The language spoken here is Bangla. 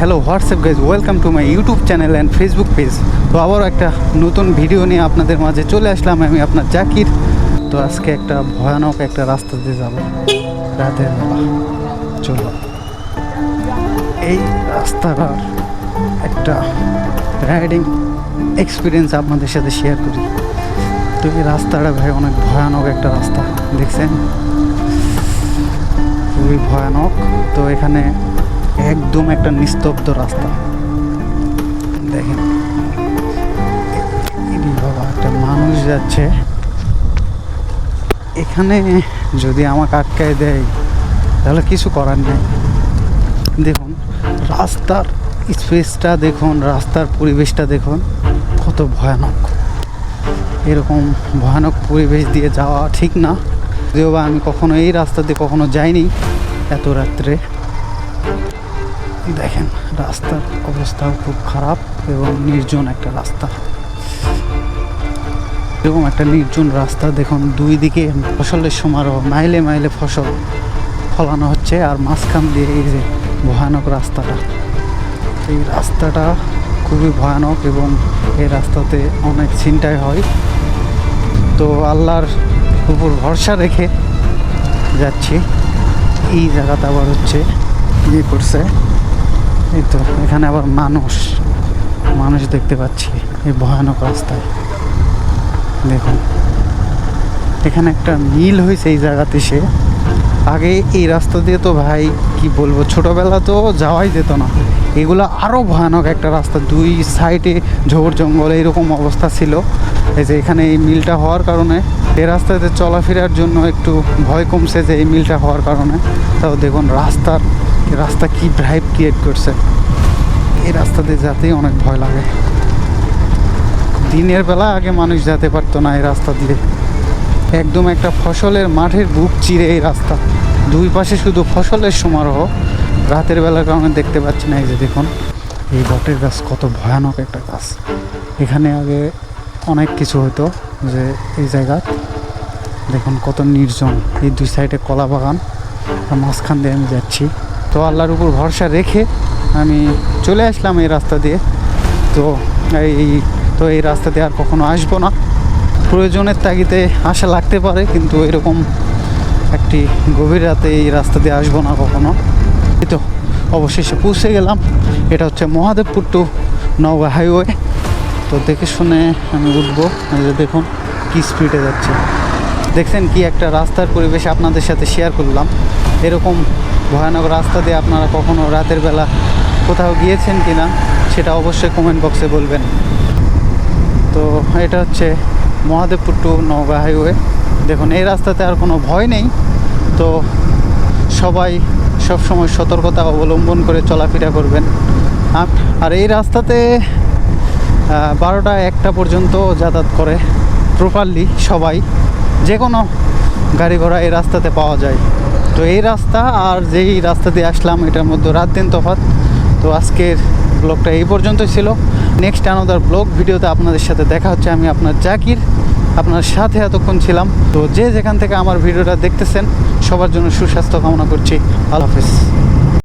Hello WhatsApp guys welcome to my YouTube channel and Facebook page তো আবারও একটা নতুন ভিডিও নিয়ে আপনাদের মাঝে চলে আসলাম আমি, আপনার জাকির। তো আজকে একটা ভয়ানক একটা রাস্তা দিয়ে যাব। রাতের বেলা চলো। এই রাস্তাটার একটা রাইডিং এক্সপিরিয়েন্স আপনাদের সাথে শেয়ার করি। তো এই রাস্তাটা ভাই অনেক ভয়ানক একটা রাস্তা, দেখছেন? খুবই ভয়ানক। তো এখানে একদম একটা নিস্তব্ধ রাস্তা। দেখেন বাবা, একটা মানুষ যাচ্ছে। এখানে যদি আমাকে আটকায় দেয়, তাহলে কিছু করার নেই। দেখুন, রাস্তার স্পেসটা দেখুন, রাস্তার পরিবেশটা দেখুন, কত ভয়ানক। এরকম ভয়ানক পরিবেশ দিয়ে যাওয়া ঠিক না। যদিও বা আমি কখনো এই রাস্তা দিয়ে কখনো যাইনি, এত রাত্রে। দেখেন, রাস্তার অবস্থাও খুব খারাপ এবং নির্জন একটা রাস্তা। এরকম একটা নির্জন রাস্তা, দেখুন, দুই দিকে ফসলের সমারোহ, মাইলে মাইলে ফসল ফলানো হচ্ছে আর মাঝখান দিয়ে এই যে ভয়ানক রাস্তাটা। এই রাস্তাটা খুবই ভয়ানক এবং এই রাস্তাতে অনেক ছিনতাই হয়। তো আল্লাহর উপর ভরসা রেখে যাচ্ছি। এই জায়গাতে আবার হচ্ছে ইয়ে করছে এই তো, এখানে আবার মানুষ। মানুষ দেখতে পাচ্ছি এই ভয়ানক রাস্তায়। দেখুন। এখানে একটা মিল হয়েছে এই জায়গাতে সে। আগে এই রাস্তা দিয়ে তো ভাই, কি বলব, ছোটবেলা তো যাওয়াই যেত না। এগুলো আরও ভয়ানক একটা রাস্তা। দুই সাইডে ঝোড় জঙ্গল এরকম অবস্থা ছিল। এই যে এখানে এই মিলটা হওয়ার কারণে, এই রাস্তাতে চলাফেরার জন্য একটু ভয় কমছে যে এই মিলটা হওয়ার কারণে। তাও দেখুন, রাস্তার রাস্তা কি ড্রাইভ ক্রিয়েট করছে? এই রাস্তা দিয়ে যেতেই অনেক ভয় লাগে। দিনের বেলা আগে মানুষ যেতে পারতো না এই রাস্তা দিয়ে। একদম একটা ফসলের মাঠের বুক চিরে এই রাস্তা। দুই পাশে শুধু ফসলের সমারোহ। রাতের বেলার কারণে দেখতে পাচ্ছি না এই যে দেখুন। এই বটের গাছ কত ভয়ানক একটা গাছ। এখানে আগে অনেক কিছু হতো যে এই জায়গা। দেখুন কত নির্জন। এই দুই সাইডে কলা বাগান। মাঝখান দিয়ে আমি যাচ্ছি। তো আল্লাহর উপর ভরসা রেখে আমি চলে আসলাম এই রাস্তা দিয়ে। তো এই তো এই রাস্তা দিয়ে আর কখনো আসব না। প্রয়োজনের তাগিদে আশা লাগতে পারে, কিন্তু এরকম একটি গভীর রাতে এই রাস্তা দিয়ে আসব না কখনো। এই তো অবশেষে পৌঁছে গেলাম। এটা হচ্ছে মহাদেবপুর টু নওগাঁ হাইওয়ে। তো দেখে শুনে আমি উঠবো। দেখুন কি স্পিডে যাচ্ছে। দেখছেন কি একটা রাস্তার পরিবেশ আপনাদের সাথে শেয়ার করলাম। এরকম ভয়ানক রাস্তা দিয়ে আপনারা কখনো রাতের বেলা কোথাও গিয়েছেন কি না, সেটা অবশ্যই কমেন্ট বক্সে বলবেন। তো এটা হচ্ছে মহাদেবপুর টু নওগাঁ হাইওয়ে দেখুন, এই রাস্তাতে আর কোনো ভয় নেই। তো সবাই সব সময় সতর্কতা অবলম্বন করে চলাফেরা করবেন। আর এই রাস্তাতে বারোটা একটা পর্যন্ত যাতায়াত করে প্রপারলি সবাই। যে কোনো গাড়ি ঘোড়া এই রাস্তাতে পাওয়া যায়। তো এই রাস্তা আর যেই রাস্তা দিয়ে আসলাম, এটার মধ্যে রাত দিন তফাত তো আজকের ব্লগটা এই পর্যন্তই ছিল। নেক্সট আনাদার ব্লগ ভিডিওতে আপনাদের সাথে দেখা হচ্ছে আমি আপনার জাকির, আপনার সাথে এতক্ষণ ছিলাম। তো যে যেখান থেকে আমার ভিডিওটা দেখতেছেন, সবার জন্য সুস্বাস্থ্য কামনা করছি। আল্লাহ হাফিজ।